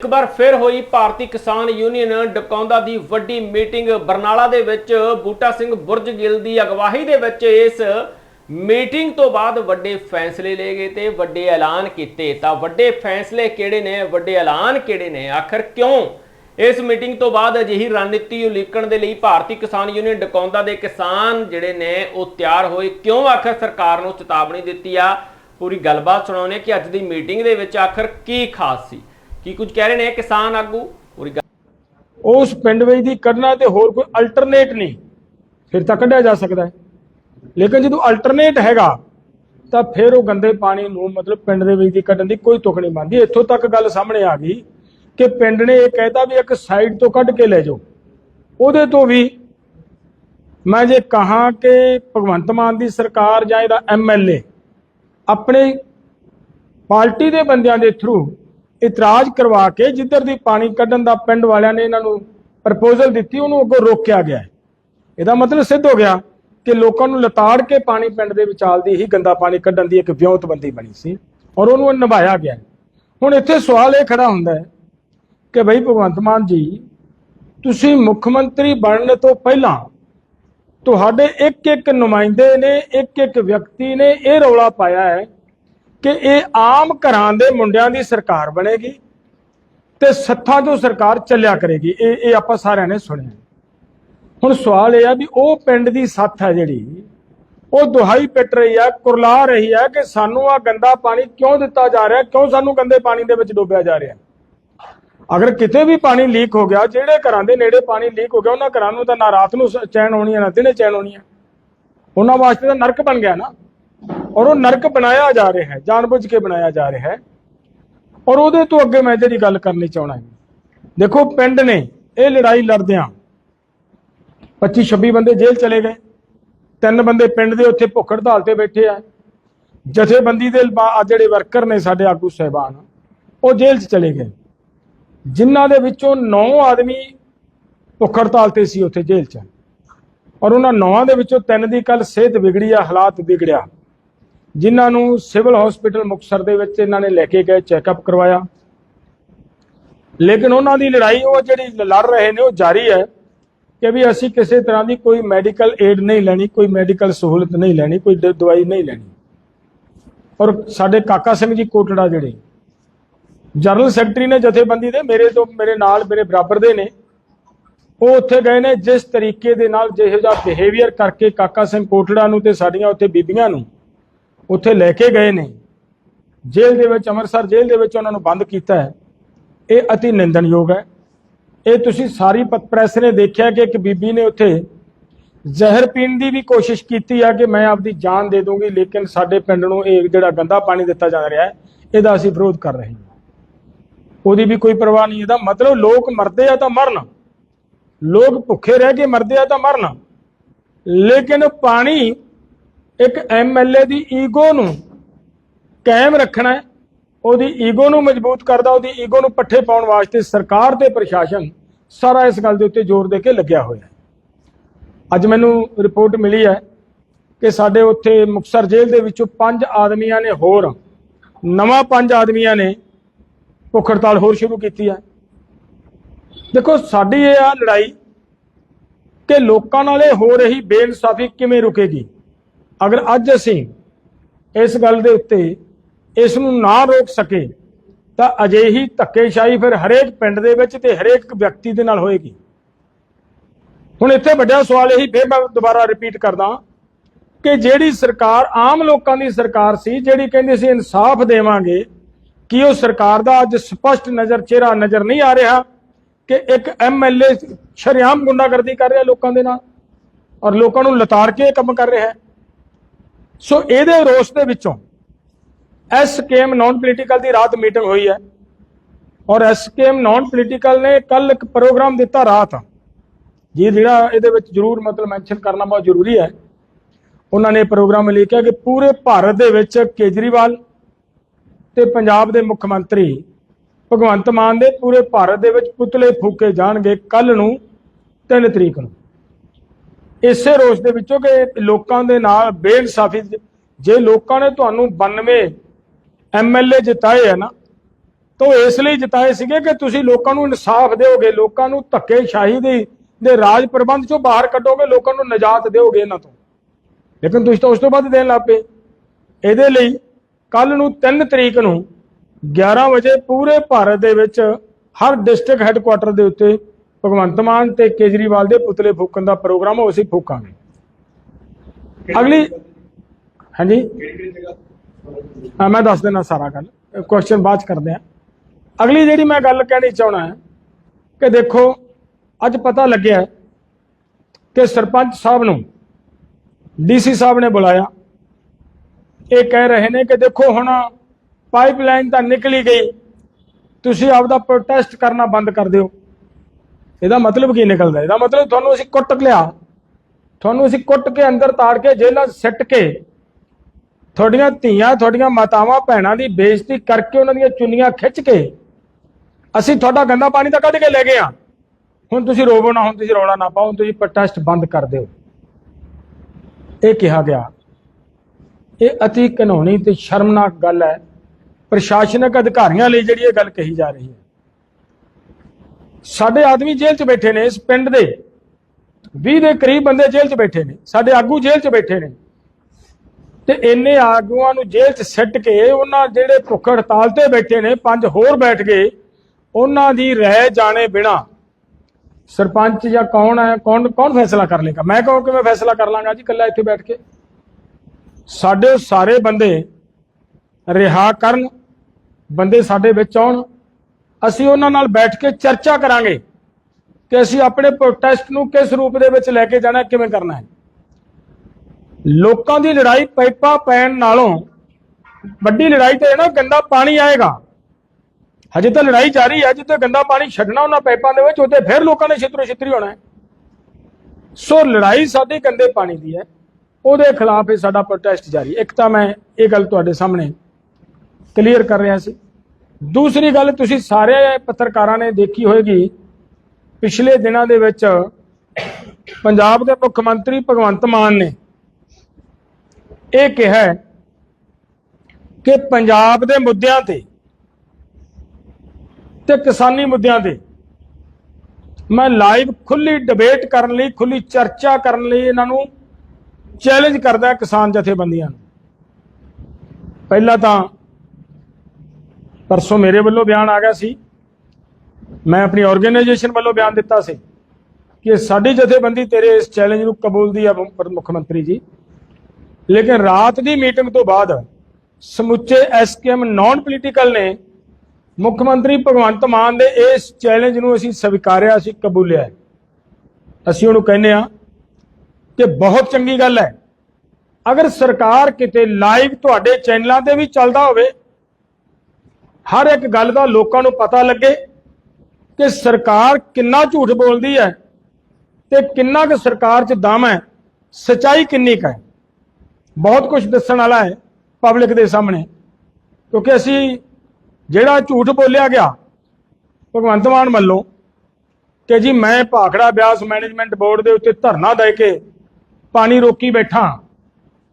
ਇੱਕ ਵਾਰ ਫਿਰ ਹੋਈ ਭਾਰਤੀ ਕਿਸਾਨ ਯੂਨੀਅਨ ਡਕੌਂਦਾ ਦੀ ਵੱਡੀ ਮੀਟਿੰਗ ਬਰਨਾਲਾ ਦੇ ਵਿੱਚ। ਬੂਟਾ ਸਿੰਘ ਬੁਰਜ ਗਿੱਲ ਦੀ ਅਗਵਾਈ ਦੇ ਵਿੱਚ ਇਸ ਮੀਟਿੰਗ ਤੋਂ ਬਾਅਦ ਵੱਡੇ ਫੈਸਲੇ ਲਏ ਗਏ ਤੇ ਵੱਡੇ ਐਲਾਨ ਕੀਤੇ। ਤਾਂ ਵੱਡੇ ਫੈਸਲੇ ਕਿਹੜੇ ਨੇ, ਵੱਡੇ ਐਲਾਨ ਕਿਹੜੇ ਨੇ, ਆਖਰ ਕਿਉਂ ਇਸ ਮੀਟਿੰਗ ਤੋਂ ਬਾਅਦ ਅਜਿਹੀ ਰਣਨੀਤੀ ਉਲੀਕਣ ਦੇ ਲਈ ਭਾਰਤੀ ਕਿਸਾਨ ਯੂਨੀਅਨ ਡਕੌਂਦਾ ਦੇ ਕਿਸਾਨ ਜਿਹੜੇ ਨੇ ਉਹ ਤਿਆਰ ਹੋਏ? ਕਿਉਂ ਆਖਰ ਸਰਕਾਰ ਨੂੰ ਚੇਤਾਵਨੀ ਦਿੱਤੀ ਆ? ਪੂਰੀ ਗੱਲਬਾਤ ਸੁਣਾਉਣੇ ਕਿ ਅੱਜ ਦੀ ਮੀਟਿੰਗ ਦੇ ਵਿੱਚ ਆਖਰ ਕੀ ਖਾਸ ਸੀ? ਕੀ ਕੁਝ ਕਹਿ ਰਹੇ ਨੇ ਕਿਸਾਨ ਆਗੂ? ਉਸ ਪਿੰਡ ਵਿੱਚ ਦੀ ਕੱਢਣਾ ਤੇ ਹੋਰ ਕੋਈ ਅਲਟਰਨੇਟ ਨਹੀਂ। ਫਿਰ ਤਾਂ ਕੱਢਿਆ ਜਾ ਸਕਦਾ ਹੈ। ਲੇਕਿਨ ਜਦੋਂ ਅਲਟਰਨੇਟ ਹੈਗਾ, ਤਾਂ ਫਿਰ ਉਹ ਗੰਦੇ ਪਾਣੀ ਨੂੰ ਮਤਲਬ ਪਿੰਡ ਦੇ ਵਿੱਚ ਦੀ ਕੱਢਣ ਦੀ ਕੋਈ ਤੁਕ ਨਹੀਂ ਬਣਦੀ। ਇੱਥੋਂ ਤੱਕ ਗੱਲ ਸਾਹਮਣੇ ਆ ਗਈ ਕਿ ਪਿੰਡ ਨੇ ਇਹ ਕਹਿਤਾ ਵੀ ਇੱਕ ਸਾਈਡ ਤੋਂ ਕੱਢ ਕੇ ਲੈ ਜਾਓ। ਉਹਦੇ ਤੋਂ ਵੀ ਮੈਂ ਜੇ ਕਹਾਂ ਕਿ ਭਗਵੰਤ ਮਾਨ ਦੀ ਸਰਕਾਰ ਜਾਂ ਇਹਦਾ ਐਮਐਲਏ ਆਪਣੇ ਪਾਰਟੀ ਦੇ ਬੰਦਿਆਂ ਦੇ ਥਰੂ ਇਤਰਾਜ਼ ਕਰਵਾ ਕੇ ਜਿੱਧਰ ਦੀ ਪਾਣੀ ਕੱਢਣ ਦਾ ਪਿੰਡ ਵਾਲਿਆਂ ਨੇ ਇਹਨਾਂ ਨੂੰ ਪ੍ਰਪੋਜ਼ਲ ਦਿੱਤੀ, ਉਹਨੂੰ ਅੱਗੋਂ ਰੋਕਿਆ ਗਿਆ ਇਹਦਾ ਮਤਲਬ ਸਿੱਧ ਹੋ ਗਿਆ ਕਿ ਲੋਕਾਂ ਨੂੰ ਲਤਾੜ ਕੇ ਪਾਣੀ ਪਿੰਡ ਦੇ ਵਿਚਾਲਦੀ ਹੀ ਗੰਦਾ ਪਾਣੀ ਕੱਢਣ ਦੀ ਇੱਕ ਵਿਉਂਤਬੰਦੀ ਬਣੀ ਸੀ ਔਰ ਉਹਨੂੰ ਨਿਭਾਇਆ ਗਿਆ ਹੁਣ ਇੱਥੇ ਸਵਾਲ ਇਹ ਖੜਾ ਹੁੰਦਾ ਹੈ ਕਿ ਭਾਈ ਭਗਵੰਤ ਮਾਨ ਜੀ, ਤੁਸੀਂ ਮੁੱਖ ਮੰਤਰੀ ਬਣਨ ਤੋਂ ਪਹਿਲਾਂ ਤੁਹਾਡੇ ਇੱਕ ਇੱਕ ਨੁਮਾਇੰਦੇ ਨੇ ਇੱਕ ਇੱਕ ਵਿਅਕਤੀ ਨੇ ਇਹ ਰੌਲਾ ਪਾਇਆ ਹੈ ਕਿ ਇਹ ਆਮ ਘਰਾਂ ਦੇ ਮੁੰਡਿਆਂ ਦੀ ਸਰਕਾਰ ਬਣੇਗੀ ਤੇ ਸੱਥਾਂ ਤੋਂ ਸਰਕਾਰ ਚੱਲਿਆ ਕਰੇਗੀ। ਇਹ ਇਹ ਆਪਾਂ ਸਾਰਿਆਂ ਨੇ ਸੁਣਿਆ। ਹੁਣ ਸਵਾਲ ਇਹ ਆ ਵੀ ਉਹ ਪਿੰਡ ਦੀ ਸੱਥ ਹੈ ਜਿਹੜੀ, ਉਹ ਦੁਹਾਈ ਪਿੱਟ ਰਹੀ ਹੈ, ਕੁਰਲਾ ਰਹੀ ਹੈ ਕਿ ਸਾਨੂੰ ਆ ਗੰਦਾ ਪਾਣੀ ਕਿਉਂ ਦਿੱਤਾ ਜਾ ਰਿਹਾ, ਕਿਉਂ ਸਾਨੂੰ ਗੰਦੇ ਪਾਣੀ ਦੇ ਵਿੱਚ ਡੋਬਿਆ ਜਾ ਰਿਹਾ? ਅਗਰ ਕਿਤੇ ਵੀ ਪਾਣੀ ਲੀਕ ਹੋ ਗਿਆ, ਜਿਹੜੇ ਘਰਾਂ ਦੇ ਨੇੜੇ ਪਾਣੀ ਲੀਕ ਹੋ ਗਿਆ, ਉਹਨਾਂ ਘਰਾਂ ਨੂੰ ਤਾਂ ਨਾ ਰਾਤ ਨੂੰ ਚੈਨ ਹੋਣੀ ਹੈ, ਨਾ ਦਿਨੇ ਚੈਨ ਹੋਣੀ ਹੈ। ਉਹਨਾਂ ਵਾਸਤੇ ਤਾਂ ਨਰਕ ਬਣ ਗਿਆ ਨਾ। ਔਰ ਉਹ ਨਰਕ ਬਣਾਇਆ ਜਾ ਰਿਹਾ ਹੈ, ਜਾਣਬੁੱਝ ਕੇ ਬਣਾਇਆ ਜਾ ਰਿਹਾ ਹੈ। ਔਰ ਉਹਦੇ ਤੋਂ ਅੱਗੇ ਮੈਂ ਜਿਹੜੀ ਗੱਲ ਕਰਨੀ ਚਾਹਣਾ ਹੈ। ਦੇਖੋ, ਪਿੰਡ ਨੇ ਇਹ ਲੜਾਈ ਲੜਦਿਆਂ 25 26 ਬੰਦੇ ਜੇਲ੍ਹ ਚਲੇ ਗਏ। ਤਿੰਨ ਬੰਦੇ ਪਿੰਡ ਦੇ ਉੱਥੇ ਭੁੱਖ ਹੜਤਾਲ ਤੇ ਬੈਠੇ ਆ। ਜਥੇਬੰਦੀ ਦੇ ਜਿਹੜੇ ਵਰਕਰ ਨੇ ਸਾਡੇ ਆਗੂ ਸਹਿਬਾਨ, ਉਹ ਜੇਲ੍ਹ 'ਚ ਚਲੇ ਗਏ। ਜਿਨ੍ਹਾਂ ਦੇ ਵਿੱਚੋਂ 9 ਆਦਮੀ ਭੁੱਖ ਹੜਤਾਲ ਤੇ ਸੀ, ਉੱਥੇ ਜੇਲ੍ਹ 'ਚ। ਔਰ ਉਹਨਾਂ ਨੌਵਾਂ ਦੇ ਵਿੱਚੋਂ ਤਿੰਨ ਦੀ ਕੱਲ ਸਿਹਤ ਵਿਗੜੀ ਆ, ਹਾਲਾਤ ਵਿਗੜਿਆ। ਜਿਨ੍ਹਾਂ ਨੂੰ ਸਿਵਲ ਹਸਪੀਟਲ ਮੁਕਤਸਰ ਦੇ ਵਿੱਚ ਇਹਨਾਂ ਨੇ ਲੈ ਕੇ ਗਏ ਚੈੱਕਅਪ ਕਰਵਾਇਆ। ਲੇਕਿਨ ਉਹਨਾਂ ਦੀ ਲੜਾਈ, ਉਹ ਜਿਹੜੀ ਲੜ ਰਹੇ ਨੇ, ਉਹ ਜਾਰੀ ਹੈ ਕਿ ਵੀ ਅਸੀਂ ਕਿਸੇ ਤਰ੍ਹਾਂ ਦੀ ਕੋਈ ਮੈਡੀਕਲ ਏਡ ਨਹੀਂ ਲੈਣੀ, ਕੋਈ ਮੈਡੀਕਲ ਸਹੂਲਤ ਨਹੀਂ ਲੈਣੀ, ਕੋਈ ਦਵਾਈ ਨਹੀਂ ਲੈਣੀ। ਔਰ ਸਾਡੇ ਕਾਕਾ ਸਿੰਘ ਜੀ ਕੋਟੜਾ ਜਿਹੜੇ, ਜਨਰਲ ਸੈਕਟਰੀ ਨੇ ਜਥੇਬੰਦੀ ਦੇ, ਮੇਰੇ ਤੋਂ, ਮੇਰੇ ਨਾਲ, ਮੇਰੇ ਬਰਾਬਰ ਦੇ ਨੇ। ਉਹ ਉੱਥੇ ਗਏ ਨੇ, ਜਿਸ ਤਰੀਕੇ ਦੇ ਨਾਲ ਜਿਹੋ ਜਿਹਾ ਬਿਹੇਵੀਅਰ ਕਰਕੇ ਕਾਕਾ ਸਿੰਘ ਕੋਟੜਾ ਨੂੰ ਤੇ ਸਾਡੀਆਂ ਉੱਥੇ ਬੀਬੀਆਂ ਨੂੰ ਉੱਥੇ ਲੈ ਕੇ ਗਏ ਨੇ। ਜੇਲ੍ਹ ਦੇ ਵਿੱਚ, ਅੰਮ੍ਰਿਤਸਰ ਜੇਲ੍ਹ ਦੇ ਵਿੱਚ ਉਹਨਾਂ ਨੂੰ ਬੰਦ ਕੀਤਾ ਹੈ। ਇਹ ਅਤੀ ਨਿੰਦਣਯੋਗ ਹੈ। ਇਹ ਤੁਸੀਂ ਸਾਰੀ ਪ- ਪ੍ਰੈਸ ਨੇ ਦੇਖਿਆ ਕਿ ਇੱਕ ਬੀਬੀ ਨੇ ਉੱਥੇ ਜ਼ਹਿਰ ਪੀਣ ਦੀ ਵੀ ਕੋਸ਼ਿਸ਼ ਕੀਤੀ ਆ ਕਿ ਮੈਂ ਆਪਦੀ ਜਾਨ ਦੇ ਦੂੰਗੀ ਲੇਕਿਨ ਸਾਡੇ ਪਿੰਡ ਨੂੰ ਇਹ ਜਿਹੜਾ ਗੰਦਾ ਪਾਣੀ ਦਿੱਤਾ ਜਾ ਰਿਹਾ ਹੈ, ਇਹਦਾ ਅਸੀਂ ਵਿਰੋਧ ਕਰ ਰਹੇ ਹਾਂ। ਉਹਦੀ ਵੀ ਕੋਈ ਪਰਵਾਹ ਨਹੀਂ, ਇਹਦਾ ਮਤਲਬ ਲੋਕ ਮਰਦੇ ਆ ਤਾਂ ਮਰਨ। ਲੋਕ ਭੁੱਖੇ ਰਹਿ ਕੇ ਮਰਦੇ ਆ ਤਾਂ ਮਰਨ। ਲੇਕਿਨ ਪਾਣੀ ਇੱਕ ਐਮਐਲਏ ਦੀ ਈਗੋ ਨੂੰ ਕਾਇਮ ਰੱਖਣਾ ਹੈ, ਉਹਦੀ ਈਗੋ ਨੂੰ ਮਜ਼ਬੂਤ ਕਰਦਾ, ਉਹਦੀ ਈਗੋ ਨੂੰ ਪੱਠੇ ਪਾਉਣ ਵਾਸਤੇ ਸਰਕਾਰ ਤੇ ਪ੍ਰਸ਼ਾਸਨ ਸਾਰਾ ਇਸ ਗੱਲ ਦੇ ਉੱਤੇ ਜ਼ੋਰ ਦੇ ਕੇ ਲੱਗਿਆ ਹੋਇਆ ਹੈ। ਅੱਜ ਮੈਨੂੰ ਰਿਪੋਰਟ ਮਿਲੀ ਹੈ ਕਿ ਸਾਡੇ ਉੱਥੇ ਮੁਕਸਰ ਜੇਲ੍ਹ ਦੇ ਵਿੱਚੋਂ ਪੰਜ ਆਦਮੀਆਂ ਨੇ ਹੋਰ, ਨਵਾਂ ਪੰਜ ਆਦਮੀਆਂ ਨੇ ਭੁੱਖ ਹੜਤਾਲ ਹੋਰ ਸ਼ੁਰੂ ਕੀਤੀ ਹੈ। ਦੇਖੋ, ਸਾਡੀ ਇਹ ਆ ਲੜਾਈ ਕਿ ਲੋਕਾਂ ਨਾਲ ਇਹ ਹੋ ਰਹੀ ਬੇਇਨਸਾਫੀ ਕਿਵੇਂ ਰੁਕੇਗੀ? ਅਗਰ ਅੱਜ ਅਸੀਂ ਇਸ ਗੱਲ ਦੇ ਉੱਤੇ ਇਸ ਨੂੰ ਨਾ ਰੋਕ ਸਕੇ ਤਾਂ ਅਜਿਹੀ ਧੱਕੇਸ਼ਾਹੀ ਫਿਰ ਹਰੇਕ ਪਿੰਡ ਦੇ ਵਿੱਚ ਤੇ ਹਰੇਕ ਵਿਅਕਤੀ ਦੇ ਨਾਲ ਹੋਏਗੀ। ਹੁਣ ਇੱਥੇ ਵੱਡਾ ਸਵਾਲ ਇਹੀ ਫਿਰ ਮੈਂ ਦੁਬਾਰਾ ਰਿਪੀਟ ਕਰਦਾ ਕਿ ਜਿਹੜੀ ਸਰਕਾਰ ਆਮ ਲੋਕਾਂ ਦੀ ਸਰਕਾਰ ਸੀ, ਜਿਹੜੀ ਕਹਿੰਦੀ ਸੀ ਇਨਸਾਫ ਦੇਵਾਂਗੇ, ਕੀ ਉਹ ਸਰਕਾਰ ਦਾ ਅੱਜ ਸਪਸ਼ਟ ਨਜ਼ਰ, ਚਿਹਰਾ ਨਜ਼ਰ ਨਹੀਂ ਆ ਰਿਹਾ ਕਿ ਇੱਕ ਐਮਐਲਏ ਸ਼ਰੇਆਮ ਗੁੰਡਾਗਰਦੀ ਕਰ ਰਿਹਾ ਲੋਕਾਂ ਦੇ ਨਾਲ ਔਰ ਲੋਕਾਂ ਨੂੰ ਲਤਾੜ ਕੇ ਇਹ ਕੰਮ ਕਰ ਰਿਹਾ ਹੈ? ਸੋ ਇਹਦੇ ਰੋਸ ਦੇ ਵਿੱਚੋਂ ਐਸਕੇਐਮ ਨਾਨ ਪੋਲੀਟੀਕਲ ਦੀ ਰਾਤ ਮੀਟਿੰਗ ਹੋਈ ਹੈ। ਔਰ ਐਸਕੇਐਮ ਨਾਨ ਪੋਲੀਟੀਕਲ ਨੇ ਕੱਲ ਇੱਕ ਪ੍ਰੋਗਰਾਮ ਦਿੱਤਾ ਰਾਤ। ਜੀ, ਜਿਹੜਾ ਇਹਦੇ ਵਿੱਚ ਜ਼ਰੂਰ ਮਤਲਬ ਮੈਂਸ਼ਨ ਕਰਨਾ ਬਹੁਤ ਜ਼ਰੂਰੀ ਹੈ। ਉਹਨਾਂ ਨੇ ਪ੍ਰੋਗਰਾਮ ਲਿਖਿਆ ਕਿ ਪੂਰੇ ਭਾਰਤ ਦੇ ਵਿੱਚ ਕੇਜਰੀਵਾਲ ਤੇ ਪੰਜਾਬ ਦੇ ਮੁੱਖ ਮੰਤਰੀ ਭਗਵੰਤ ਮਾਨ ਦੇ ਪੂਰੇ ਭਾਰਤ ਦੇ ਵਿੱਚ ਪੁਤਲੇ ਫੂਕੇ ਜਾਣਗੇ ਕੱਲ ਨੂੰ 3 ਤਰੀਕ ਨੂੰ। ਇਸੇ ਰੋਸ ਦੇ ਵਿੱਚੋਂ ਕਿ ਲੋਕਾਂ ਦੇ ਨਾਲ ਬੇਇਨਸਾਫੀ ਜੇ ਲੋਕਾਂ ਨੇ ਤੁਹਾਨੂੰ 92 ਐਮਐਲਏ ਜਿਤਾਏ ਹੈ ਨਾ, ਤੋਂ ਇਸ ਲਈ ਜਿਤਾਏ ਸੀਗੇ ਕਿ ਤੁਸੀਂ ਲੋਕਾਂ ਨੂੰ ਇਨਸਾਫ ਦਿਓਗੇ, ਲੋਕਾਂ ਨੂੰ ਧੱਕੇਸ਼ਾਹੀ ਦੇ ਦੇ ਰਾਜ ਪ੍ਰਬੰਧ ਚੋਂ ਬਾਹਰ ਕੱਢੋਗੇ, ਲੋਕਾਂ ਨੂੰ ਨਜਾਤ ਦਿਓਗੇ ਇਹਨਾਂ ਤੋਂ। ਲੇਕਿਨ ਤੁਸੀਂ ਤਾਂ ਉਸ ਤੋਂ ਬਾਅਦ ਦੇਣ ਲੱਗ ਪਏ। ਇਹਦੇ ਲਈ ਕੱਲ ਨੂੰ 3 ਤਰੀਕ ਨੂੰ 11 ਵਜੇ ਪੂਰੇ ਭਾਰਤ ਦੇ ਵਿੱਚ ਹਰ ਡਿਸਟ੍ਰਿਕਟ ਹੈੱਡਕੁਆਟਰ ਦੇ ਉੱਤੇ ਭਗਵੰਤ ਮਾਨ ਤੇ ਕੇਜਰੀਵਾਲ ਦੇ ਪੁਤਲੇ ਫੂਕਣ ਦਾ ਪ੍ਰੋਗਰਾਮ ਉਹ ਅਸੀਂ ਫੂਕਾਂਗੇ। ਅਗਲੀ ਹਾਂਜੀ? ਹਾਂ ਮੈਂ ਦੱਸ ਦੇਣਾ ਸਾਰਾ ਗੱਲ। ਕੁਐਸਚਨ ਬਾਅਦ ਚ ਕਰਦੇ ਆ। ਅਗਲੀ ਜਿਹੜੀ ਮੈਂ ਗੱਲ ਕਹਿਣੀ ਚਾਹਣਾ ਹੈ ਕਿ ਦੇਖੋ ਅੱਜ ਪਤਾ ਲੱਗਿਆ ਕਿ ਸਰਪੰਚ ਸਾਹਿਬ ਨੂੰ ਡੀਸੀ ਸਾਹਿਬ ਨੇ ਬੁਲਾਇਆ। ਇਹ ਕਹਿ ਰਹੇ ਨੇ ਕਿ ਦੇਖੋ ਹੁਣ ਪਾਈਪਲਾਈਨ ਤਾਂ ਨਿਕਲੀ ਗਈ। ਤੁਸੀਂ ਆਪਦਾ ਪ੍ਰੋਟੈਸਟ ਕਰਨਾ ਬੰਦ ਕਰ ਦਿਓ। ਇਹਦਾ ਮਤਲਬ ਕੀ ਨਿਕਲਦਾ? ਇਹਦਾ ਮਤਲਬ ਤੁਹਾਨੂੰ ਅਸੀਂ ਕੁੱਟ ਲਿਆ। ਤੁਹਾਨੂੰ ਅਸੀਂ ਕੁੱਟ ਕੇ ਅੰਦਰ ਤਾੜ ਕੇ ਜੇਲ੍ਹਾਂ 'ਚ ਸਿੱਟ ਕੇ ਤੁਹਾਡੀਆਂ ਧੀਆਂ, ਤੁਹਾਡੀਆਂ ਮਾਤਾਵਾਂ, ਭੈਣਾਂ ਦੀ ਬੇਇੱਜ਼ਤੀ ਕਰਕੇ ਉਹਨਾਂ ਦੀਆਂ ਚੁੰਨੀਆਂ ਖਿੱਚ ਕੇ ਅਸੀਂ ਤੁਹਾਡਾ ਗੰਦਾ ਪਾਣੀ ਤਾਂ ਕੱਢ ਕੇ ਲੈ ਗਏ ਆ ਹੁਣ ਤੁਸੀਂ ਰੋਵੋ ਨਾ, ਹੁਣ ਤੁਸੀਂ ਰੌਲਾ ਨਾ ਪਾਓ, ਹੁਣ ਤੁਸੀਂ ਪ੍ਰੋਟੈਸਟ ਬੰਦ ਕਰ ਦਿਓ। ਇਹ ਕਿਹਾ ਗਿਆ। ਇਹ ਅਤੀ ਕਾਨੂੰਨੀ ਤੇ ਸ਼ਰਮਨਾਕ ਗੱਲ ਹੈ। ਪ੍ਰਸ਼ਾਸਨਿਕ ਅਧਿਕਾਰੀਆਂ ਲਈ ਜਿਹੜੀ ਇਹ ਗੱਲ ਕਹੀ ਜਾ ਰਹੀ ਹੈ। ਸਾਡੇ ਆਦਮੀ ਜੇਲ੍ਹ 'ਚ ਬੈਠੇ ਨੇ ਇਸ ਪਿੰਡ ਦੇ। 20 ਦੇ ਕਰੀਬ ਬੰਦੇ ਜੇਲ੍ਹ 'ਚ ਬੈਠੇ ਨੇ। ਸਾਡੇ ਆਗੂ ਜੇਲ੍ਹ 'ਚ ਬੈਠੇ ਨੇ। ਤੇ ਇੰਨੇ ਆਗੂਆਂ ਨੂੰ ਜੇਲ੍ਹ 'ਚ ਸਿੱਟ ਕੇ ਉਹਨਾਂ ਜਿਹੜੇ ਭੁੱਖ ਹੜਤਾਲ ਤੇ ਬੈਠੇ ਨੇ, ਪੰਜ ਹੋਰ ਬੈਠ ਗਏ, ਉਹਨਾਂ ਦੀ ਰਹਿ ਜਾਣੇ ਬਿਨਾ ਸਰਪੰਚ ਜਾਂ ਕੌਣ ਹੈ, ਕੌਣ ਕੌਣ ਫੈਸਲਾ ਕਰ ਲੇਗਾ ਮੈਂ ਕਹੋ ਕਿ ਮੈਂ ਫੈਸਲਾ ਕਰ ਲਾਂਗਾ ਜੀ, ਇਕੱਲਾ ਇੱਥੇ ਬੈਠ ਕੇ। ਸਾਡੇ ਸਾਰੇ ਬੰਦੇ ਰਿਹਾ ਕਰਨ, ਬੰਦੇ ਸਾਡੇ ਵਿੱਚ ਆਉਣ। ਅਸੀਂ ਉਹਨਾਂ ਨਾਲ ਬੈਠ ਕੇ ਚਰਚਾ ਕਰਾਂਗੇ ਕਿ ਅਸੀਂ ਆਪਣੇ ਪ੍ਰੋਟੈਸਟ ਨੂੰ ਕਿਸ ਰੂਪ ਦੇ ਵਿੱਚ ਲੈ ਕੇ ਜਾਣਾ, ਕਿਵੇਂ ਕਰਨਾ ਹੈ। ਲੋਕਾਂ ਦੀ ਲੜਾਈ ਪਾਈਪਾਂ ਪੈਣ ਨਾਲੋਂ ਵੱਡੀ ਲੜਾਈ ਤੇ ਹੈ ਨਾ ਗੰਦਾ ਪਾਣੀ ਆਏਗਾ। ਹਜੇ ਤਾਂ ਲੜਾਈ ਜਾਰੀ ਹੈ, ਜਿੱਥੇ ਗੰਦਾ ਪਾਣੀ ਛੱਡਣਾ ਉਹਨਾਂ ਪਾਈਪਾਂ ਦੇ ਵਿੱਚ, ਉੱਥੇ ਫਿਰ ਲੋਕਾਂ ਨੇ ਛਿੱਤਰੋ ਛਿੱਤਰੀ ਹੋਣਾ ਹੈ। ਸੋ ਲੜਾਈ ਸਾਡੀ ਗੰਦੇ ਪਾਣੀ ਦੀ ਹੈ। ਉਹਦੇ ਖਿਲਾਫ ਇਹ ਸਾਡਾ ਪ੍ਰੋਟੈਸਟ ਜਾਰੀ। ਇੱਕ ਤਾਂ ਮੈਂ ਇਹ ਗੱਲ ਤੁਹਾਡੇ ਸਾਹਮਣੇ ਕਲੀਅਰ ਕਰ ਰਿਹਾ ਸੀ। ਦੂਸਰੀ ਗੱਲ ਤੁਸੀਂ ਸਾਰੇ ਪੱਤਰਕਾਰਾਂ ਨੇ ਦੇਖੀ ਹੋਏਗੀ, ਪਿਛਲੇ ਦਿਨਾਂ ਦੇ ਵਿੱਚ ਪੰਜਾਬ ਦੇ ਮੁੱਖ ਮੰਤਰੀ ਭਗਵੰਤ ਮਾਨ ਨੇ ਇਹ ਕਿਹਾ ਕਿ ਪੰਜਾਬ ਦੇ ਮੁੱਦਿਆਂ ਤੇ ਤੇ ਕਿਸਾਨੀ ਮੁੱਦਿਆਂ ਤੇ ਮੈਂ ਲਾਈਵ ਖੁੱਲੀ ਡਿਬੇਟ ਕਰਨ ਲਈ, ਖੁੱਲੀ ਚਰਚਾ ਕਰਨ ਲਈ ਇਹਨਾਂ ਨੂੰ ਚੈਲੰਜ ਕਰਦਾ ਕਿਸਾਨ ਜਥੇਬੰਦੀਆਂ ਨੂੰ। ਪਹਿਲਾਂ ਤਾਂ ਪਰਸੋਂ ਮੇਰੇ ਵੱਲੋਂ ਬਿਆਨ ਆ ਗਿਆ ਸੀ। ਮੈਂ ਆਪਣੀ ਆਰਗੇਨਾਈਜੇਸ਼ਨ ਵੱਲੋਂ ਬਿਆਨ ਦਿੱਤਾ ਸੀ ਕਿ ਸਾਡੀ ਜਥੇਬੰਦੀ ਤੇਰੇ ਇਸ ਚੈਲੰਜ ਨੂੰ ਕਬੂਲਦੀ ਆ ਮੁੱਖ ਮੰਤਰੀ ਜੀ। ਲੇਕਿਨ ਰਾਤ ਦੀ ਮੀਟਿੰਗ ਤੋਂ ਬਾਅਦ ਸਮੁੱਚੇ ਐਸਕੇਐਮ ਨਾਨ ਪੋਲੀਟੀਕਲ ਨੇ ਮੁੱਖ ਮੰਤਰੀ ਭਗਵੰਤ ਮਾਨ ਦੇ ਇਸ ਚੈਲੰਜ ਨੂੰ ਅਸੀਂ ਸਵੀਕਾਰਿਆ, ਅਸੀਂ ਕਬੂਲਿਆ ਅਸੀਂ ਉਹਨੂੰ ਕਹਿੰਦੇ ਆ ਕਿ ਬਹੁਤ ਚੰਗੀ ਗੱਲ ਹੈ। ਅਗਰ ਸਰਕਾਰ ਕਿਤੇ ਲਾਈਵ ਤੁਹਾਡੇ ਚੈਨਲਾਂ ਤੇ ਵੀ ਚੱਲਦਾ ਹੋਵੇ ਹਰ ਇੱਕ ਗੱਲ ਦਾ ਲੋਕਾਂ ਨੂੰ ਪਤਾ ਲੱਗੇ ਕਿ ਸਰਕਾਰ ਕਿੰਨਾ ਝੂਠ ਬੋਲਦੀ ਹੈ ਤੇ ਕਿੰਨਾ ਕੁ ਸਰਕਾਰ 'ਚ ਦਮ ਹੈ, ਸਚਾਈ ਕਿੰਨੀ ਕੁ ਹੈ। ਬਹੁਤ ਕੁਝ ਦੱਸਣ ਵਾਲਾ ਹੈ ਪਬਲਿਕ ਦੇ ਸਾਹਮਣੇ, ਕਿਉਂਕਿ ਅਸੀਂ ਜਿਹੜਾ ਝੂਠ ਬੋਲਿਆ ਗਿਆ, ਭਗਵੰਤ ਮਾਨ ਵੱਲੋਂ, ਕਿ ਜੀ ਮੈਂ ਭਾਖੜਾ ਬਿਆਸ ਮੈਨੇਜਮੈਂਟ ਬੋਰਡ ਦੇ ਉੱਤੇ ਧਰਨਾ ਦੇ ਕੇ ਪਾਣੀ ਰੋਕੀ ਬੈਠਾ,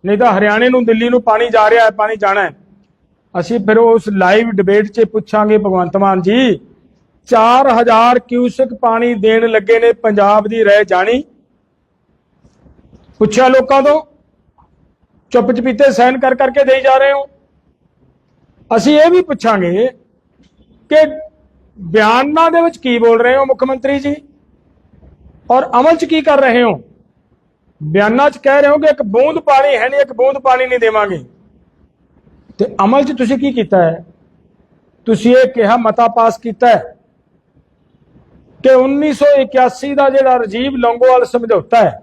ਨਹੀਂ ਤਾਂ ਹਰਿਆਣੇ ਨੂੰ, ਦਿੱਲੀ ਨੂੰ ਪਾਣੀ ਜਾ ਰਿਹਾ ਹੈ, ਪਾਣੀ ਜਾਣਾ ਹੈ। ਅਸੀਂ ਫਿਰ ਉਸ ਲਾਈਵ ਡਿਬੇਟ 'ਚ ਪੁੱਛਾਂਗੇ, ਭਗਵੰਤ ਮਾਨ ਜੀ 4000 ਕਿਊਸਕ ਪਾਣੀ ਦੇਣ ਲੱਗੇ ਨੇ ਪੰਜਾਬ ਦੀ ਰਹਿ ਜਾਣੀ। ਪੁੱਛਿਆ ਲੋਕਾਂ ਤੋਂ ਚੁੱਪ ਚਪੀਤੇ ਸਾਈਨ ਕਰ ਕਰਕੇ ਦੇਈ ਜਾ ਰਹੇ ਹੋ। ਅਸੀਂ ਇਹ ਵੀ ਪੁੱਛਾਂਗੇ ਕਿ ਬਿਆਨਾਂ ਦੇ ਵਿੱਚ ਕੀ ਬੋਲ ਰਹੇ ਹੋ ਮੁੱਖ ਮੰਤਰੀ ਜੀ? ਔਰ ਅਮਲ 'ਚ ਕੀ ਕਰ ਰਹੇ ਹੋ? ਬਿਆਨਾਂ 'ਚ ਕਹਿ ਰਹੇ ਹੋ ਕਿ ਇੱਕ ਬੂੰਦ ਪਾਣੀ ਹੈ ਨਹੀਂ ਇੱਕ ਬੂੰਦ ਪਾਣੀ ਨਹੀਂ ਦੇਵਾਂਗੇ। ਤੇ ਅਮਲ 'ਚ ਤੁਸੀਂ ਕੀ ਕੀਤਾ ਹੈ? ਤੁਸੀਂ ਇਹ ਕਿਹਾ, ਮਤਾ ਪਾਸ ਕੀਤਾ ਹੈ ਕਿ 1981 ਦਾ ਜਿਹੜਾ ਰਜੀਵ ਲੰਗੋਵਾਲ ਸਮਝੌਤਾ ਹੈ,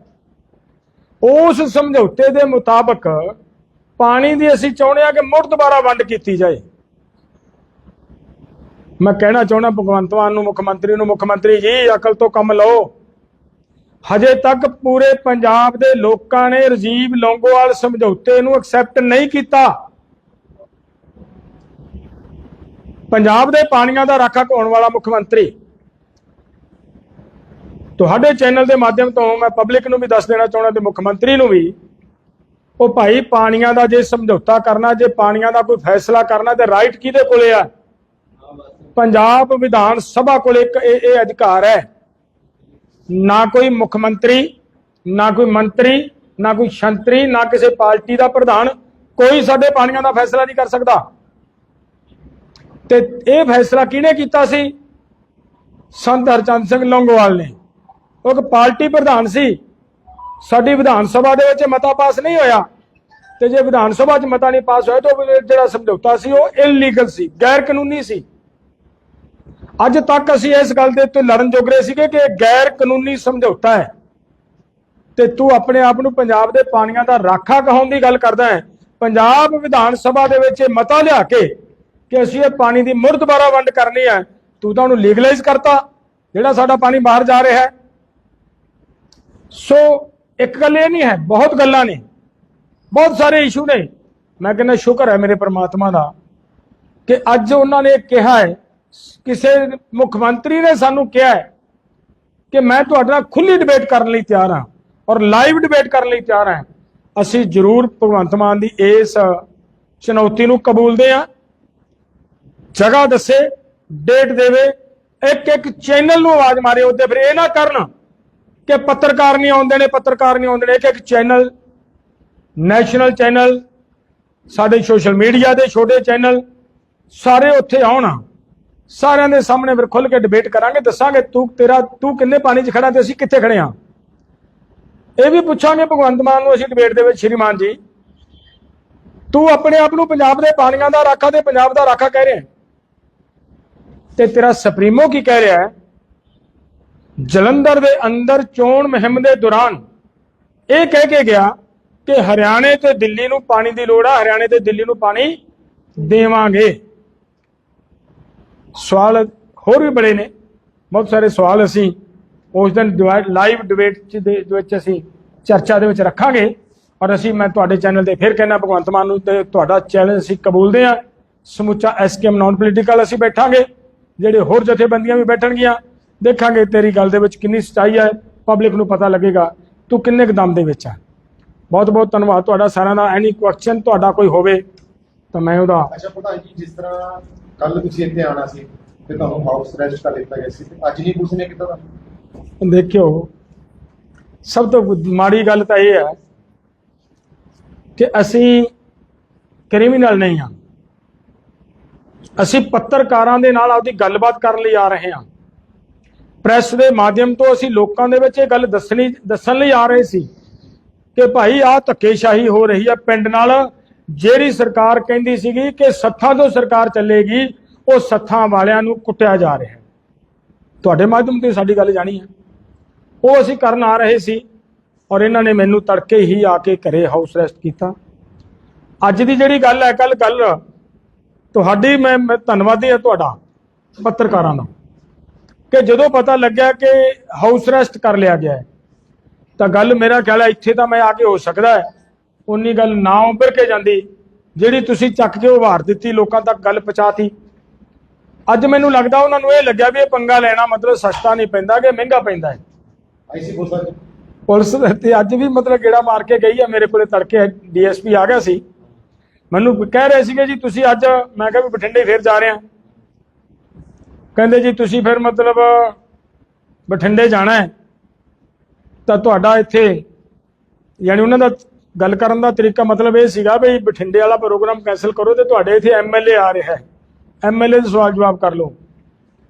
ਉਸ ਸਮਝੌਤੇ ਦੇ ਮੁਤਾਬਕ ਪਾਣੀ ਦੀ ਅਸੀਂ ਚਾਹੁੰਦੇ ਆ ਕਿ ਮੁੜ ਦੁਬਾਰਾ ਵੰਡ ਕੀਤੀ ਜਾਏ। ਮੈਂ ਕਹਿਣਾ ਚਾਹੁੰਦਾ, ਭਗਵੰਤ ਮਾਨ ਨੂੰ, ਮੁੱਖ ਮੰਤਰੀ ਨੂੰ, ਮੁੱਖ ਮੰਤਰੀ ਜੀ, ਅਕਲ ਤੋਂ ਕੰਮ ਲਓ। ਹਜੇ ਤੱਕ ਪੂਰੇ ਪੰਜਾਬ ਦੇ ਲੋਕਾਂ ਨੇ ਰਜੀਵ ਲੌਂਗੋਵਾਲ ਸਮਝੌਤੇ ਨੂੰ ਐਕਸੈਪਟ ਨਹੀਂ ਕੀਤਾ। ਪੰਜਾਬ ਦੇ ਪਾਣੀਆਂ ਦਾ ਰਾਖਾ ਹੋਣ ਵਾਲਾ ਮੁੱਖ ਮੰਤਰੀ। ਤੁਹਾਡੇ ਚੈਨਲ ਦੇ ਮਾਧਿਅਮ ਤੋਂ ਮੈਂ ਪਬਲਿਕ ਨੂੰ ਵੀ ਦੱਸ ਦੇਣਾ ਚਾਹੁੰਦਾ ਤੇ ਮੁੱਖ ਮੰਤਰੀ ਨੂੰ ਵੀ, ਉਹ ਭਾਈ ਪਾਣੀਆਂ ਦਾ ਜੇ ਸਮਝੌਤਾ ਕਰਨਾ, ਜੇ ਪਾਣੀਆਂ ਦਾ ਕੋਈ ਫੈਸਲਾ ਕਰਨਾ, ਤੇ ਰਾਈਟ ਕਿਹਦੇ ਕੋਲੇ ਆ? ਪੰਜਾਬ ਵਿਧਾਨ ਸਭਾ ਕੋਲ ਇੱਕ ਇਹ ਅਧਿਕਾਰ ਹੈ। ਨਾ ਕੋਈ ਮੁੱਖ ਮੰਤਰੀ, ਨਾ ਕੋਈ ਮੰਤਰੀ, ਨਾ ਕੋਈ ਸ਼ੰਤਰੀ, ਨਾ ਕਿਸੇ ਪਾਰਟੀ ਦਾ ਪ੍ਰਧਾਨ ਕੋਈ ਸਾਡੇ ਪਾਣੀਆਂ ਦਾ ਫੈਸਲਾ ਨਹੀਂ ਕਰ ਸਕਦਾ। ਤੇ ਇਹ ਫੈਸਲਾ ਕਿਹਨੇ ਕੀਤਾ ਸੀ? ਸੰਤ ਹਰਚੰਦ ਸਿੰਘ ਲੌਂਗੋਵਾਲ ਨੇ। ਉਹ ਇੱਕ ਪਾਰਟੀ ਪ੍ਰਧਾਨ ਸੀ। ਸਾਡੀ ਵਿਧਾਨ ਸਭਾ ਦੇ ਵਿੱਚ ਮਤਾ ਪਾਸ ਨਹੀਂ ਹੋਇਆ। ਤੇ ਜੇ ਵਿਧਾਨ ਸਭਾ 'ਚ ਮਤਾ ਨਹੀਂ ਪਾਸ ਹੋਇਆ ਤਾਂ ਉਹ ਜਿਹੜਾ ਸਮਝੌਤਾ ਸੀ ਉਹ ਇਲੀਗਲ ਸੀ ਗੈਰ ਕਾਨੂੰਨੀ ਸੀ। ਅੱਜ ਤੱਕ ਅਸੀਂ ਇਸ ਗੱਲ ਦੇ ਉੱਤੇ ਲੜਨ ਜੋਗਰੇ ਸੀਗੇ ਕਿ ਇਹ ਗੈਰ ਕਾਨੂੰਨੀ ਸਮਝੌਤਾ ਹੈ। ਤੇ ਤੂੰ ਆਪਣੇ ਆਪ ਨੂੰ ਪੰਜਾਬ ਦੇ ਪਾਣੀਆਂ ਦਾ ਰਾਖਾ ਕਹਾਉਣ ਦੀ ਗੱਲ ਕਰਦਾ ਹੈ। ਪੰਜਾਬ ਵਿਧਾਨ ਸਭਾ ਦੇ ਵਿੱਚ ਇਹ ਮਤਾ ਲਿਆ ਕੇ ਕਿ ਅਸੀਂ ਇਹ ਪਾਣੀ ਦੀ ਮੁੜ ਦੁਬਾਰਾ ਵੰਡ ਕਰਨੀ ਹੈ, ਤੂੰ ਤਾਂ ਉਹਨੂੰ ਲੀਗਲਾਈਜ਼ ਕਰਤਾ, ਜਿਹੜਾ ਸਾਡਾ ਪਾਣੀ ਬਾਹਰ ਜਾ ਰਿਹਾ ਹੈ। ਸੋ ਇੱਕ ਗੱਲ ਇਹ ਨਹੀਂ ਹੈ, ਬਹੁਤ ਗੱਲਾਂ ਨੇ, ਬਹੁਤ ਸਾਰੇ ਇਸ਼ੂ ਨੇ। ਮੈਂ ਕਹਿੰਦਾ ਸ਼ੁਕਰ ਹੈ ਮੇਰੇ ਪ੍ਰਮਾਤਮਾ ਦਾ ਕਿ ਅੱਜ ਉਹਨਾਂ ਨੇ ਕਿਹਾ ਹੈ, ਕਿਸੇ ਮੁੱਖ ਮੰਤਰੀ ਨੇ ਸਾਨੂੰ ਕਿਹਾ ਹੈ ਕਿ ਮੈਂ ਤੁਹਾਡੇ ਨਾਲ ਖੁੱਲੀ ਡਿਬੇਟ ਕਰਨ ਲਈ ਤਿਆਰ ਹਾਂ ਔਰ ਲਾਈਵ ਡਿਬੇਟ ਕਰਨ ਲਈ ਤਿਆਰ ਹਾਂ। ਅਸੀਂ ਜ਼ਰੂਰ ਭਗਵੰਤ ਮਾਨ ਦੀ ਇਸ ਚੁਣੌਤੀ ਨੂੰ ਕਬੂਲਦੇ ਹਾਂ। ਜਗ੍ਹਾ ਦੱਸੇ ਡੇਟ ਦੇਵੇ ਇੱਕ ਇੱਕ ਚੈਨਲ ਨੂੰ ਆਵਾਜ਼ ਮਾਰੇ ਉਹਦੇ ਫਿਰ ਇਹ ਨਾ ਕਰਨ ਕਿ ਪੱਤਰਕਾਰ ਨਹੀਂ ਆਉਂਦੇ ਨੇ ਪੱਤਰਕਾਰ ਨਹੀਂ ਆਉਂਦੇ ਨੇ ਇੱਕ ਇੱਕ ਚੈਨਲ ਨੈਸ਼ਨਲ ਚੈਨਲ ਸਾਡੇ ਸੋਸ਼ਲ ਮੀਡੀਆ ਦੇ ਛੋਟੇ ਚੈਨਲ ਸਾਰੇ ਉੱਥੇ ਆਉਣ। ਸਾਰਿਆਂ ਦੇ ਸਾਹਮਣੇ ਫਿਰ ਖੁੱਲ ਕੇ ਡਿਬੇਟ ਕਰਾਂਗੇ, ਦੱਸਾਂਗੇ ਤੂੰ ਤੇਰਾ, ਤੂੰ ਕਿੰਨੇ ਪਾਣੀ 'ਚ ਖੜਾ ਤੇ ਅਸੀਂ ਕਿੱਥੇ ਖੜੇ ਆ। ਇਹ ਵੀ ਪੁੱਛਾਂਗੇ, ਭਗਵੰਤ ਮਾਨ ਨੂੰ ਅਸੀਂ ਡਿਬੇਟ ਦੇ ਵਿੱਚ, ਸ਼੍ਰੀਮਾਨ ਜੀ। ਤੂੰ ਆਪਣੇ ਆਪ ਨੂੰ ਪੰਜਾਬ ਦੇ ਪਾਣੀਆਂ ਦਾ ਰਾਖਾ ਤੇ ਪੰਜਾਬ ਦਾ ਰਾਖਾ ਕਹਿ ਰਿਹਾ ਹੈ। ਤੇ ਤੇਰਾ ਸੁਪਰੀਮੋ ਕੀ ਕਹਿ ਰਿਹਾ ਹੈ? ਜਲੰਧਰ ਦੇ ਅੰਦਰ ਚੋਣ ਮੁਹਿੰਮ ਦੇ ਦੌਰਾਨ ਇਹ ਕਹਿ ਕੇ ਗਿਆ ਕਿ ਹਰਿਆਣੇ ਤੇ ਦਿੱਲੀ ਨੂੰ ਪਾਣੀ ਦੀ ਲੋੜ ਆ, ਹਰਿਆਣੇ ਤੇ ਦਿੱਲੀ ਨੂੰ ਪਾਣੀ ਦੇਵਾਂਗੇ। ਸਵਾਲ ਹੋਰ ਵੀ ਬੜੇ ਨੇ। ਬਹੁਤ ਸਾਰੇ ਸਵਾਲ ਅਸੀਂ ਉਸ ਦਿਨ ਲਾਈਵ ਡਿਬੇਟ ਦੇ ਵਿੱਚ ਅਸੀਂ ਚਰਚਾ ਦੇ ਵਿੱਚ ਰੱਖਾਂਗੇ। ਔਰ ਅਸੀਂ, ਮੈਂ ਤੁਹਾਡੇ ਚੈਨਲ ਤੇ ਫਿਰ ਕਹਿਣਾ ਭਗਵੰਤ ਮਾਨ ਨੂੰ ਤੇ ਤੁਹਾਡਾ ਚੈਲੰਜ ਅਸੀਂ ਕਬੂਲਦੇ ਹਾਂ। ਸਮੁੱਚਾ ਐਸਕੇਐਮ ਨਾਨ ਪੋਲੀਟੀਕਲ ਅਸੀਂ ਬੈਠਾਂਗੇ। ਜਿਹੜੇ ਹੋਰ ਜਥੇਬੰਦੀਆਂ ਵੀ ਬੈਠਣਗੀਆਂ ਦੇਖਾਂਗੇ ਤੇਰੀ ਗੱਲ ਦੇ ਵਿੱਚ ਕਿੰਨੀ ਸਚਾਈ ਹੈ ਪਬਲਿਕ ਨੂੰ ਪਤਾ ਲੱਗੇਗਾ ਤੂੰ ਕਿੰਨੇ ਕੁ ਦਮ ਦੇ ਵਿੱਚ ਆ। ਬਹੁਤ ਬਹੁਤ ਧੰਨਵਾਦ ਤੁਹਾਡਾ ਸਾਰਿਆਂ ਦਾ ਐਨੀ ਕੁਐਸਚਨ ਤੁਹਾਡਾ ਕੋਈ ਹੋਵੇ ਤਾਂ ਮੈਂ ਉਹਦਾ ਅੱਛਾ ਪ੍ਰਧਾਨ ਜੀ ਜਿਸ ਤਰ੍ਹਾਂ ਕੱਲ ਤੁਸੀਂ ਇੱਥੇ ਆਣਾ ਸੀ ਤੇ ਤੁਹਾਨੂੰ ਹਾਊਸ ਅਰੈਸਟ ਕਰ ਲਿੱਤਾ ਗਿਆ ਸੀ ਅੱਜ ਨਹੀਂ ਪੁਲਿਸ ਨੇ ਕੀਤਾ ਦੇਖਿਓ ਸਭ ਤੋਂ ਮਾੜੀ ਗੱਲ ਤਾਂ ਇਹ ਹੈ ਕਿ ਅਸੀਂ ਕ੍ਰਿਮੀਨਲ ਨਹੀਂ ਹਾਂ ਅਸੀਂ ਪੱਤਰਕਾਰਾਂ ਦੇ ਨਾਲ ਆਪਦੀ ਗੱਲਬਾਤ ਕਰਨ ਲਈ ਆ ਰਹੇ ਹਾਂ। ਪ੍ਰੈਸ ਦੇ ਮਾਧਿਅਮ ਤੋਂ ਅਸੀਂ ਲੋਕਾਂ ਦੇ ਵਿੱਚ ਇਹ ਗੱਲ ਦੱਸਣੀ, ਦੱਸਣ ਲਈ ਆ ਰਹੇ ਸੀ ਕਿ ਭਾਈ ਆਹ ਧੱਕੇਸ਼ਾਹੀ ਹੋ ਰਹੀ ਹੈ। ਪਿੰਡ ਨਾਲ ਜਿਹੜੀ ਸਰਕਾਰ ਕਹਿੰਦੀ ਸੀਗੀ ਕਿ ਸੱਥਾਂ ਤੋਂ ਸਰਕਾਰ ਚੱਲੇਗੀ, ਉਹ ਸੱਥਾਂ ਵਾਲਿਆਂ ਨੂੰ ਕੁੱਟਿਆ ਜਾ ਰਿਹਾ ਤੁਹਾਡੇ ਮਾਧਿਅਮ ਤੇ ਸਾਡੀ ਗੱਲ ਜਾਣੀ ਹੈ। ਉਹ ਅਸੀਂ ਕਰਨ ਆ ਰਹੇ ਸੀ ਔਰ ਇਹਨਾਂ ਨੇ ਮੈਨੂੰ ਤੜਕੇ ਹੀ ਆ ਕੇ ਘਰੇ ਹਾਊਸ ਅਰੈਸਟ ਕੀਤਾ। ਅੱਜ ਦੀ ਜਿਹੜੀ ਗੱਲ ਹੈ ਕੱਲ ਕੱਲ ਤੁਹਾਡੀ ਮੈਂ ਮੈਂ ਧੰਨਵਾਦੀ ਹਾਂ ਤੁਹਾਡਾ ਪੱਤਰਕਾਰਾਂ ਦਾ। ਕਿ ਜਦੋਂ ਪਤਾ ਲੱਗਿਆ ਕਿ ਹਾਊਸ ਅਰੈਸਟ ਕਰ ਲਿਆ ਗਿਆ ਹੈ ਤਾਂ ਗੱਲ ਮੇਰਾ ਖਿਆਲ ਹੈ ਇੱਥੇ ਤਾਂ ਮੈਂ ਆ ਕੇ ਹੋ ਸਕਦਾ ਹੈ। ਉਨੀ ਗੱਲ ਨਾ ਉੱਭਰ ਕੇ ਜਾਂਦੀ ਜਿਹੜੀ ਤੁਸੀਂ ਚੱਕ ਕੇ ਉਭਾਰ ਦਿੱਤੀ ਲੋਕਾਂ ਤੱਕ ਗੱਲ ਪਹੁੰਚਾਤੀ। ਅੱਜ ਮੈਨੂੰ ਲੱਗਦਾ ਉਹਨਾਂ ਨੂੰ ਇਹ ਲੱਗਿਆ ਵੀ ਇਹ ਪੰਗਾ ਲੈਣਾ ਮਤਲਬ ਸਸਤਾ ਨਹੀਂ ਪੈਂਦਾ ਕਿ ਮਹਿੰਗਾ ਪੈਂਦਾ ਹੈ। ਆਈਸੀ ਪੁਲਿਸ ਪੁਲਿਸ ਤੇ ਅੱਜ ਵੀ ਮਤਲਬ ਗੇੜਾ ਮਾਰ ਕੇ ਗਈ ਆ ਮੇਰੇ ਕੋਲੇ ਤੜਕੇ ਡੀਐਸਪੀ ਆ ਗਿਆ ਸੀ। ਮੈਨੂੰ ਕਹਿ ਰਹੇ ਸੀਗੇ ਜੀ ਤੁਸੀਂ ਅੱਜ ਮੈਂ ਕਿਹਾ ਵੀ ਬਠਿੰਡੇ ਫੇਰ ਜਾ ਰਹੇ ਆ ਕਹਿੰਦੇ ਜੀ ਤੁਸੀਂ ਫਿਰ ਮਤਲਬ ਬਠਿੰਡੇ ਜਾਣਾ ਹੈ। ਤਾਂ ਤੁਹਾਡਾ ਇੱਥੇ ਯਾਨੀ ਉਹਨਾਂ ਦਾ ਗੱਲ ਕਰਨ ਦਾ ਤਰੀਕਾ ਮਤਲਬ ਇਹ ਸੀਗਾ ਵੀ ਬਠਿੰਡੇ ਵਾਲਾ ਪ੍ਰੋਗਰਾਮ ਕੈਨਸਲ ਕਰੋ ਤੇ ਤੁਹਾਡੇ ਇੱਥੇ ਐਮਐਲਏ ਆ ਰਿਹਾ ਹੈ। ਐਮਐਲਏ ਦੇ ਸਵਾਲ ਜਵਾਬ ਕਰ ਲਓ।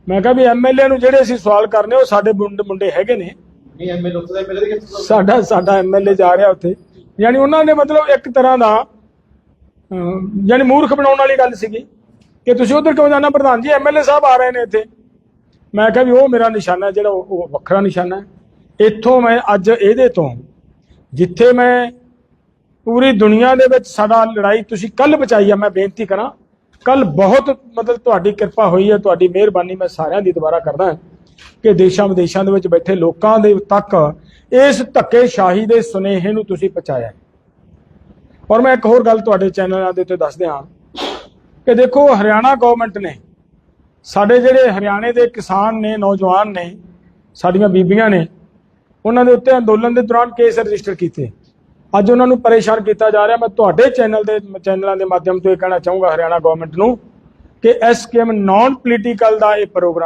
ਮੈਂ ਕਿਹਾ ਵੀ ਐਮਐਲਏ ਨੂੰ ਜਿਹੜੇ ਅਸੀਂ ਸਵਾਲ ਕਰਨੇ ਉਹ ਸਾਡੇ ਮੁੰਡੇ ਮੁੰਡੇ ਹੈਗੇ ਨੇ। ਨਹੀਂ ਐਮਐਲਏ ਉੱਥੇ ਦਾ ਐਮਐਲਏ ਦੇ ਕਿੱਥੇ ਸਾਡਾ ਸਾਡਾ ਐਮਐਲਏ ਜਾ ਰਿਹਾ ਉੱਥੇ। ਯਾਨੀ ਉਹਨਾਂ ਨੇ ਮਤਲਬ ਇੱਕ ਤਰ੍ਹਾਂ ਦਾ ਯਾਨੀ ਮੂਰਖ ਬਣਾਉਣ ਵਾਲੀ ਗੱਲ ਸੀਗੀ ਕਿ ਤੁਸੀਂ ਉਧਰ ਕਿਉਂ ਜਾਣਾ? ਪ੍ਰਧਾਨ ਜੀ ਐਮਐਲਏ ਸਾਹਿਬ ਆ ਰਹੇ ਨੇ ਇੱਥੇ। ਮੈਂ ਕਿਹਾ ਵੀ ਉਹ ਮੇਰਾ ਨਿਸ਼ਾਨਾ ਜਿਹੜਾ ਉਹ ਵੱਖਰਾ ਨਿਸ਼ਾਨਾ ਹੈ। ਇੱਥੋਂ ਮੈਂ ਅੱਜ ਇਹਦੇ ਤੋਂ, ਜਿੱਥੇ ਮੈਂ ਪੂਰੀ ਦੁਨੀਆ ਦੇ ਵਿੱਚ ਸਾਡਾ ਲੜਾਈ ਤੁਸੀਂ ਕੱਲ ਬਚਾਈ ਆ, ਮੈਂ ਬੇਨਤੀ ਕਰਾਂ ਕੱਲ ਬਹੁਤ ਮਤਲਬ ਤੁਹਾਡੀ ਕਿਰਪਾ ਹੋਈ ਹੈ, ਤੁਹਾਡੀ ਮਿਹਰਬਾਨੀ ਮੈਂ ਸਾਰਿਆਂ ਦੀ ਦੁਬਾਰਾ ਕਰਦਾ ਕਿ ਦੇਸ਼ਾਂ ਵਿਦੇਸ਼ਾਂ ਦੇ ਵਿੱਚ ਬੈਠੇ ਲੋਕਾਂ ਦੇ ਤੱਕ ਇਸ ਧੱਕੇਸ਼ਾਹੀ ਦੇ ਸੁਨੇਹੇ ਨੂੰ ਤੁਸੀਂ ਪਹੁੰਚਾਇਆ ਔਰ ਮੈਂ ਇੱਕ ਹੋਰ ਗੱਲ ਤੁਹਾਡੇ ਚੈਨਲਾਂ ਦੇ ਉੱਤੇ ਦੱਸ ਦਿਆਂ ਕਿ ਦੇਖੋ, ਹਰਿਆਣਾ ਗਵਰਨਮੈਂਟ ਨੇ ਸਾਡੇ ਜਿਹੜੇ ਹਰਿਆਣੇ ਦੇ ਕਿਸਾਨ ਨੇ, ਨੌਜਵਾਨ ਨੇ, ਸਾਡੀਆਂ ਬੀਬੀਆਂ ਨੇ, ਉਹਨਾਂ ਦੇ ਉੱਤੇ ਅੰਦੋਲਨ ਦੇ ਦੌਰਾਨ ਕੇਸ ਰਜਿਸਟਰ ਕੀਤੇ। ਅੱਜ ਉਹਨਾਂ ਨੂੰ ਪਰੇਸ਼ਾਨ ਕੀਤਾ ਜਾ ਰਿਹਾ। ਮੈਂ ਤੁਹਾਡੇ ਚੈਨਲ ਦੇ, ਚੈਨਲਾਂ ਦੇ ਮਾਧਿਅਮ ਤੋਂ ਇਹ ਕਹਿਣਾ ਚਾਹੂੰਗਾ ਹਰਿਆਣਾ ਗਵਰਨਮੈਂਟ ਨੂੰ ਕਿ ਐਸਕੇਐਮ ਨਾਨ ਪੋਲੀਟੀਕਲ ਦਾ ਇਹ ਪ੍ਰੋਗਰਾਮ